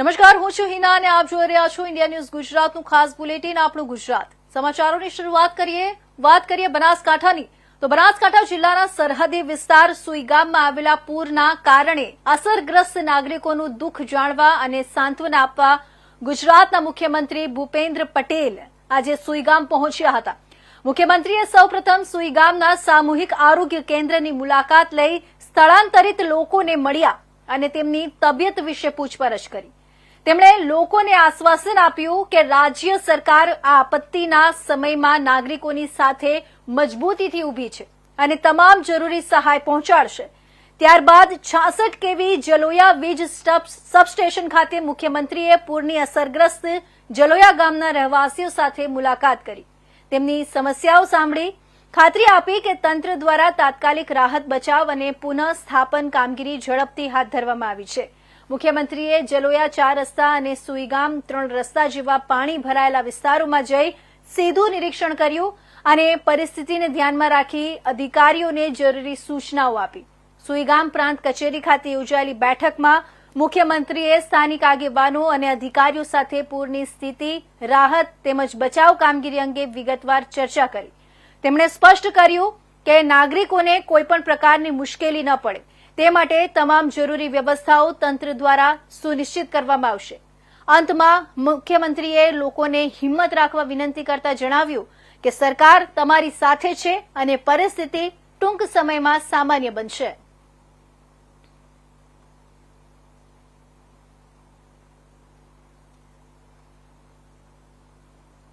નમસ્કાર, હું છું હિના અને આપ જોઈ રહ્યા છો ઇન્ડિયા ન્યૂઝ ગુજરાતનું ખાસ બુલેટિન, આપણું ગુજરાત. સમાચારોની શરૂઆત કરીએ. વાત કરીએ બનાસકાંઠાની. તો બનાસકાંઠા જિલ્લાના સરહદી વિસ્તાર સુઈગામમાં આવેલા પૂરના કારણે અસરગ્રસ્ત નાગરિકોનું દુઃખ જાણવા અને સાંત્વના આપવા ગુજરાતના મુખ્યમંત્રી ભૂપેન્દ્ર પટેલ આજે સુઈગામ પહોંચ્યા હતા. મુખ્યમંત્રીએ સૌપ્રથમ સુઈગામના સામૂહિક આરોગ્ય કેન્દ્રની મુલાકાત લઈ સ્થળાંતરિત લોકોને મળ્યા અને તેમની તબિયત વિશે પૂછપરછ કરી. તેમણે લોકોને આશ્વાસન આપ્યું કે રાજ્ય સરકાર આ આપત્તિના સમયમાં નાગરિકોની સાથે મજબૂતીથી ઊભી છે અને તમામ જરૂરી સહાય પહોંચાડશે. ત્યારબાદ છાસઠ કેવી જલોયા વીજ સબસ્ટેશન ખાતે મુખ્યમંત્રીએ પૂરની અસરગ્રસ્ત જલોયા ગામના રહેવાસીઓ સાથે મુલાકાત કરી. તેમની સમસ્યાઓ સાંભળી ખાતરી આપી કે તંત્ર દ્વારા તાત્કાલિક રાહત બચાવ અને પુનઃ સ્થાપન કામગીરી ઝડપથી હાથ ધરવામાં આવી છે. મુખ્યમંત્રીએ જલોયા ચાર રસ્તા અને સુઈગામ ત્રણ રસ્તા જેવા પાણી ભરાયેલા વિસ્તારોમાં જઈ સીધું નિરીક્ષણ કર્યું અને પરિસ્થિતિને ધ્યાનમાં રાખી અધિકારીઓને જરૂરી સૂચનાઓ આપી. સુઈગામ પ્રાંત કચેરી ખાતે યોજાયેલી બેઠકમાં મુખ્યમંત્રીએ સ્થાનિક આગેવાનો અને અધિકારીઓ સાથે પૂરની સ્થિતિ, રાહત તેમજ બચાવ કામગીરી અંગે વિગતવાર ચર્ચા કરી. તેમણે સ્પષ્ટ કર્યું કે નાગરિકોને કોઈપણ પ્રકારની મુશ્કેલી ન પડે. તે માટે તમામ જરૂરી વ્યવસ્થાઓ તંત્ર દ્વારા સુનિશ્ચિત કરવામાં આવશે. અંતમાં, મુખ્યમંત્રીએ લોકોને હિંમત રાખવા વિનંતી કરતા જણાવ્યું કે સરકાર તમારી સાથે છે અને પરિસ્થિતિ ટૂંક સમયમાં સામાન્ય બનશે.